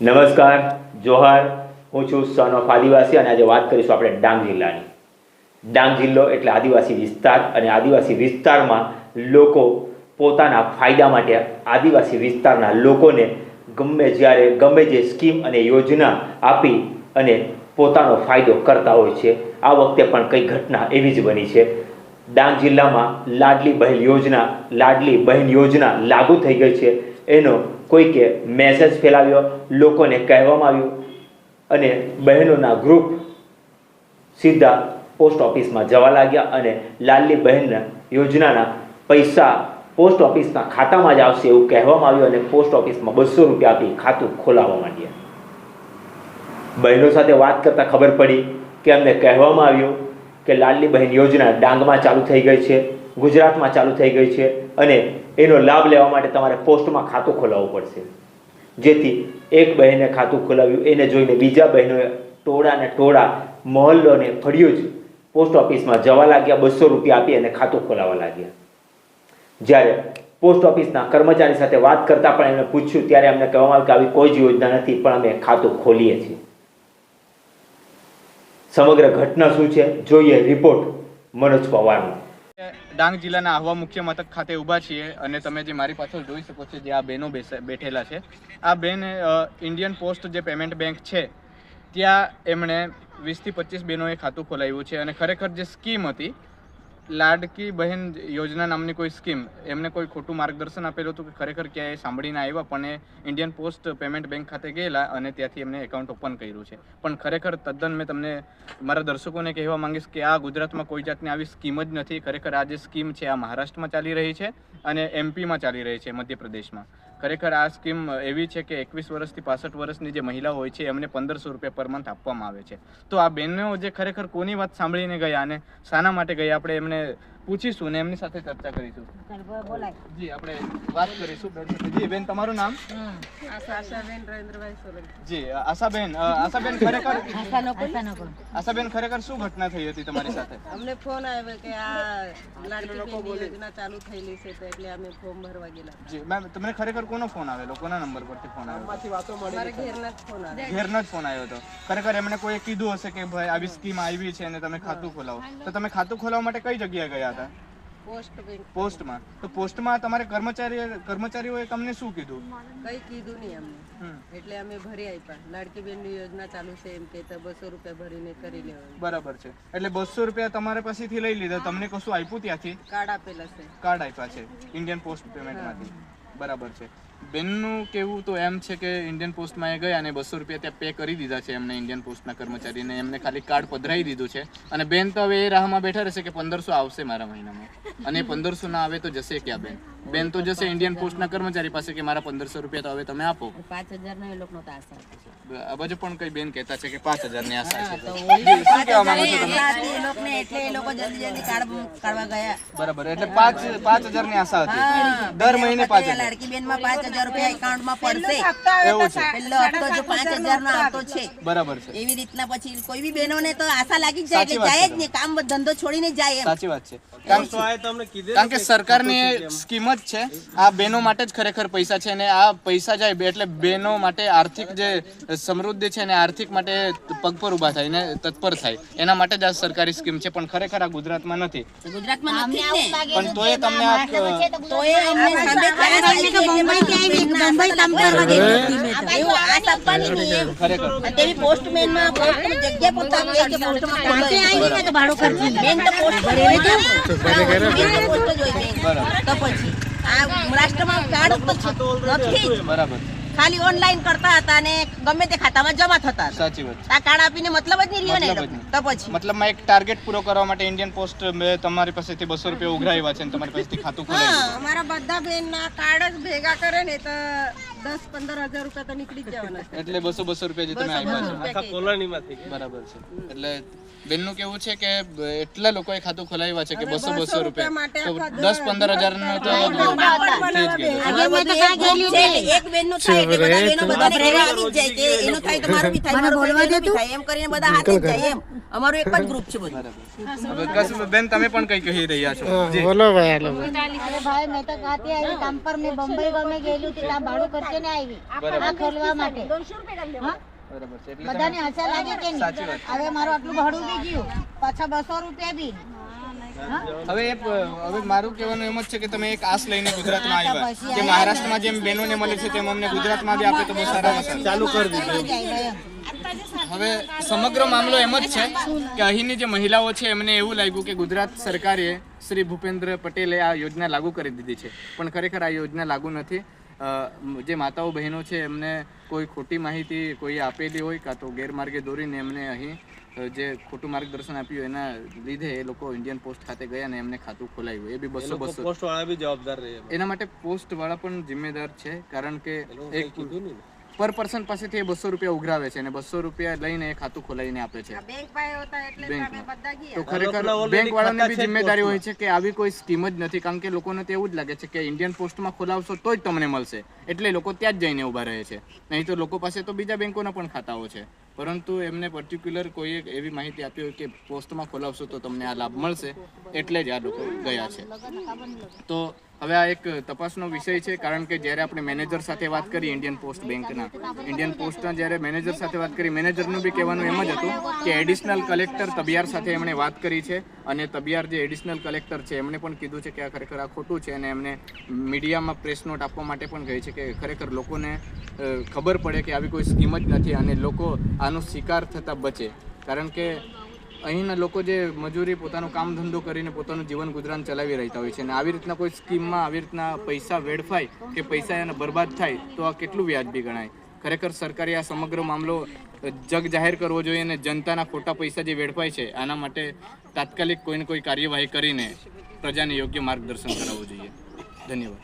નમસ્કાર, જોહાર. હું છું સન આદિવાસી અને આજે વાત કરીશું આપણે ડાંગ જિલ્લાની. ડાંગ જિલ્લો એટલે આદિવાસી વિસ્તાર અને આદિવાસી વિસ્તારમાં લોકો પોતાના ફાયદા માટે આદિવાસી વિસ્તારના લોકોને ગમે જ્યારે, ગમે જે સ્કીમ અને યોજના આપી અને પોતાનો ફાયદો કરતા હોય છે. આ વખતે પણ કઈ ઘટના એવી જ બની છે. ડાંગ જિલ્લામાં લાડલી બહેન યોજના, લાડલી બહેન યોજના લાગુ થઈ ગઈ છે. એનો કોઈકે મેસેજ ફેલાવ્યો, લોકોને કહેવામાં આવ્યું અને બહેનોના ગ્રુપ સીધા પોસ્ટ ઓફિસમાં જવા લાગ્યા અને લાલલી બહેન યોજનાના પૈસા પોસ્ટ ઓફિસના ખાતામાં જ આવશે એવું કહેવામાં આવ્યું અને પોસ્ટ ઓફિસમાં બસો રૂપિયા આપી ખાતું ખોલાવવા માંડ્યા. બહેનો સાથે વાત કરતાં ખબર પડી કે અમને કહેવામાં આવ્યું કે લાલલી બહેન યોજના ડાંગમાં ચાલુ થઈ ગઈ છે, ગુજરાતમાં ચાલુ થઈ ગઈ છે અને એનો લાભ લેવા માટે તમારે પોસ્ટમાં ખાતું ખોલાવવું પડશે. જેથી એક બહેને ખાતું ખોલાવ્યું, એને જોઈને બીજા બહેનોએ ટોળા ને ટોળા મહોલ્લોને ફળિયું જ પોસ્ટ ઓફિસમાં જવા લાગ્યા, બસો રૂપિયા આપી અને ખાતું ખોલાવવા લાગ્યા. જ્યારે પોસ્ટ ઓફિસના કર્મચારી સાથે વાત કરતાં પણ એમને પૂછ્યું, ત્યારે અમને કહેવામાં આવ્યું કે આવી કોઈ જ યોજના નથી, પણ અમે ખાતું ખોલીએ છીએ. સમગ્ર ઘટના શું છે? જોઈએ રિપોર્ટ મનોજ પવારનો. ડાંગ જિલ્લાના આહવા મુખ્ય મથક ખાતે ઊભા છીએ અને તમે જે મારી પાછળ જોઈ શકો છો જે આ બહેનો બેઠેલા છે. આ બેન ઇન્ડિયન પોસ્ટ જે પેમેન્ટ બેંક છે, ત્યાં એમણે વીસથી પચીસ બહેનોએ ખાતું ખોલાવ્યું છે અને ખરેખર જે સ્કીમ હતી લાડકી બહેન યોજના નામની કોઈ સ્કીમ? એમને કોઈ ખોટું માર્ગદર્શન આપેલું હતું કે ખરેખર ક્યાંય સાંભળીને આવ્યા, પણ એ ઇન્ડિયન પોસ્ટ પેમેન્ટ બેંક ખાતે ગયેલા અને ત્યાંથી એમને એકાઉન્ટ ઓપન કર્યું છે. પણ ખરેખર તદ્દન મેં તમને, મારા દર્શકોને કહેવા માંગીશ કે આ ગુજરાતમાં કોઈ જાતની આવી સ્કીમ જ નથી. ખરેખર આ જે સ્કીમ છે, આ મહારાષ્ટ્રમાં ચાલી રહી છે અને એમપીમાં ચાલી રહી છે મધ્યપ્રદેશમાં. ખરેખર આ સ્કીમ એવી છે કે એકવીસ વર્ષથી પાસઠ વર્ષની જે મહિલાઓ હોય છે, એમને પંદરસો રૂપિયા પર મંથ આપવામાં આવે છે. તો આ બહેનો જે ખરેખર કોની વાત સાંભળીને ગયા અને શાના માટે ગયા? આપણે એમને પૂછીશું ને એમની સાથે ચર્ચા કરીશું. જી આપણે વાત કરીશું. જી બેન તમારું નામ? આશાબેન રવિન્દ્રભાઈ સોલંકી. જી આશાબેન આશાબેન ખરેખર આશાબેન ખરેખર શું ઘટના થઈ હતી તમારી સાથે? અમને ફોન આવ્યો કે આ લાડકી યોજના ચાલુ થયેલી છે તો એટલે અમે ફોર્મ ભરવા ગયેલા. જી મેમ તમને ખરેખર કોનો ફોન આવેલો? કોના નંબર પરથી ફોન આવ્યો અમારા ઘેરના જ ફોન આવ્યો ઘેરનો જ ફોન આવ્યો હતો. ખરેખર એમણે કોઈ કીધું હશે કે ભાઈ આવી સ્કીમ આવી છે અને તમે ખાતું ખોલાવો. તો તમે ખાતું ખોલાવવા માટે કઈ જગ્યાએ ગયા હતા? પોસ્ટમાં. તો પોસ્ટમાં તમારે કર્મચારી કર્મચારીઓએ તમને શું કીધું? કઈ કીધું નહીં અમને. એટલે અમે ભરી આપ્યા. લાડકી બેનની યોજના ચાલુ છે એમ કે બસો રૂપિયા ભરીને કરી લેવાનું. બરાબર છે. એટલે બસો રૂપિયા તમારે પાસેથી લઈ લીધા. તમને કશું આપ્યું ત્યાંથી? કાર્ડ આપેલા છે. કાર્ડ આપ્યા છે. ઇન્ડિયન પોસ્ટ પેમેન્ટમાંથી બરાબર છે. બેનનું કેવું તો એમ છે કે ઇન્ડિયન પોસ્ટમાં એ ગયા અને બસો રૂપિયા ત્યાં પે કરી દીધા છે એમને ઇન્ડિયન પોસ્ટના કર્મચારીને. એમને ખાલી કાર્ડ પધરાવી દીધું છે. અને બેન તો હવે એ રાહમાં બેઠા રહેશે કે પંદરસો આવશે મારા મહિનામાં. અને પંદરસો ના આવે તો જશે ક્યાં બેન? બેન તો જશે ઇન્ડિયન પોસ્ટના કર્મચારી પાસે કે મારા પંદરસો રૂપિયા તો હવે તમે આપો. પાંચ હજાર નો એ લોકો આશા આ પણ કઈ બેન કહેતા છે કે પાંચ હજારની આશા છે. શું કહેવા માંગો છો તમે? એટલે એ લોકો જલ્દી જલ્દી કાઢવા ગયા. બરાબર એટલે પાંચ પાંચ હજારની આશા હતી. દર મહિને પાંચ હજાર. લાડકી બેનમાં પાંચ હજાર રૂપિયા એકાઉન્ટમાં પડશે. એવું છે. પેલો હપ્તો જો પાંચ હજાર નો આવતો છે. બરાબર છે. એવી રીતના પછી કોઈ બી બહેનોને તો આશા લાગી જાય એટલે જાય જ નહીં કામ ધંધો છોડીને જાય સાચી વાત છે. કારણ કે- સરકારની સરકારની સ્કીમ જ છે. આ બહેનો માટે જ ખરેખર પૈસા છે અને આ પૈસા જાય બે- એટલે બહેનો માટે આર્થિક જે સમૃદ્ધિ છે ને આર્થિક માટે પગ પર ઊભા થાય ને તત્પર થાય. એના માટે જ આ સરકારી સ્કીમ છે પણ ખરેખર આ ગુજરાતમાં નથી. ગુજરાતમાં નથી પણ તોય તમને આ. ખરેખર પોસ્ટમેનમાં જગ્યા કે. બેન પોસ્ટ જ પોસ્ટ જ તો પછી આ રાષ્ટ્રમાં કાર્ડ. નથી. બરાબર. ખાલી ઓનલાઈન કરતા હતા અને ગમે તે ખાતામાં જમા થતા સાચી વાત. આ કાર્ડ આપીને મતલબ જ નહીં રહ્યો ને. તો પછી? મતલબમાં એક ટાર્ગેટ પૂરો કરવા માટે ઇન્ડિયન પોસ્ટ મેં તમારી પાસેથી બસો રૂપિયા ઉઘરાવ્યા છે અને તમારી પાસેથી ખાતું ખોલાવ્યું અમારા બધા બેનના કાર્ડ જ ભેગા કરે ને તો દસ પંદર હજાર રૂપિયા તો નીકળી જવાના એટલે બસો બસો રૂપિયા જે તમે આપ્યા આખા કોલોનીમાંથી બરાબર છે. એટલે બેનનું કેવું છે કે એટલા લોકોએ ખાતું ખોલાવ્યા છે કે બસો બસો રૂપિયા. દસ પંદર હજાર નો તો એક બેનનું થાય એટલે થાય એમ કરીને બધા હાથે જાય એમ. અમારું એક જ ગ્રુપ છે બધું. બેન તમે પણ કઈ કહી રહ્યા છો. બોલો ભાઈ હાલો. ભાઈ મેં તો ખાતી આવી. કામ પર મેં બંબઈ ગમે ગયેલું ત્યાં ભાડું કરતી લઈને આવી. આ ખોલવા માટે? બરાબર છે એટલે બધાને આશા લાગી કે નહીં? હવે મારું આટલું ભાડું બી ગયું. પાછા બસો રૂપિયા બી. હવે હવે મારું કહેવાનું એમ જ છે કે તમે એક આશ લઈને ગુજરાતમાં આવ્યા. કે મહારાષ્ટ્રમાં જેમ બહેનોને મળે છે તેમ અમને ગુજરાતમાં બી આપે તો બહુ સારા ચાલુ કરી દીધું. હવે સમગ્ર મામલો એમ જ છે કે અહીંની જે મહિલાઓ છે એમને એવું લાગ્યું કે ગુજરાત સરકારે શ્રી ભૂપેન્દ્ર પટેલે આ યોજના લાગુ કરી દીધી છે. પણ ખરેખર આ યોજના લાગુ નથી. જે માતાઓ બહેનો છે એમને કોઈ ખોટી માહિતી કોઈ આપેલી હોય કાં તો ગેરમાર્ગે દોરીને એમને અહીં જે ખોટું માર્ગદર્શન આપ્યું એના લીધે એ લોકો ઇન્ડિયન પોસ્ટ ખાતે ગયા ને એમને ખાતું ખોલાવ્યું. એ બી બસો બસો પોસ્ટ વાળા બી જવાબદાર રહે એના માટે પોસ્ટ વાળા પણ જિમ્મેદાર છે કારણ કે એક પર પર્સન પાસેથી એ બસો રૂપિયા ઉઘરાવે છે અને બસો રૂપિયા લઈને એ ખાતું ખોલાવીને આપે છે. બેંક પાસે હોતા એટલે જ અમે બધા ગયા. તો ખરેખર બેંક વાળાને બી જિમ્મેદારી હોય છે કે આવી કોઈ સ્કીમ જ નથી કારણ કે લોકોને તો એવું જ લાગે છે કે ઇન્ડિયન પોસ્ટમાં ખોલાવશો તો જ તમને મળશે. એટલે લોકો ત્યાં જ જઈને ઊભા રહે છે. નહીં તો લોકો પાસે તો બીજા બેંકોના પણ ખાતાઓ છે. પરંતુ એમને પર્ટિક્યુલર કોઈ એક એવી માહિતી આપી હોય કે પોસ્ટમાં ખોલાવશો તો તમને આ લાભ મળશે. એટલે જ આ લોકો ગયા છે. તો હવે આ એક તપાસનો વિષય છે, કારણ કે જ્યારે આપણે મેનેજર સાથે વાત કરી ઇન્ડિયન પોસ્ટ બેંકના ઇન્ડિયન પોસ્ટના જ્યારે મેનેજર સાથે વાત કરી, મેનેજરનું બી કહેવાનું એમ જ હતું કે એડિશનલ કલેક્ટર તબિયાર સાથે એમણે વાત કરી છે અને તબિયાર જે એડિશનલ કલેક્ટર છે, એમણે પણ કીધું છે કે આ ખરેખર આ ખોટું છે અને એમને મીડિયામાં પ્રેસ નોટ આપવા માટે પણ કહે છે કે ખરેખર લોકોને ખબર પડે કે આવી કોઈ સ્કીમ જ નથી અને લોકો આનો શિકાર થતાં બચે. કારણ કે અહીંના લોકો જે મજૂરી, પોતાનું કામ ધંધો કરીને પોતાનું જીવન ગુજરાન ચલાવી રહેતા હોય છે અને આવી રીતના કોઈ સ્કીમમાં આવી રીતના પૈસા વેડફાય કે પૈસા એના બરબાદ થાય, તો આ કેટલું વ્યાજબી ગણાય? ખરેખર સરકારે આ સમગ્ર મામલો જગ જાહેર કરવો જોઈએ અને જનતાના ખોટા પૈસા જે વેડફાય છે, આના માટે તાત્કાલિક કોઈને કોઈ કાર્યવાહી કરીને પ્રજાને યોગ્ય માર્ગદર્શન કરાવવું જોઈએ. ધન્યવાદ.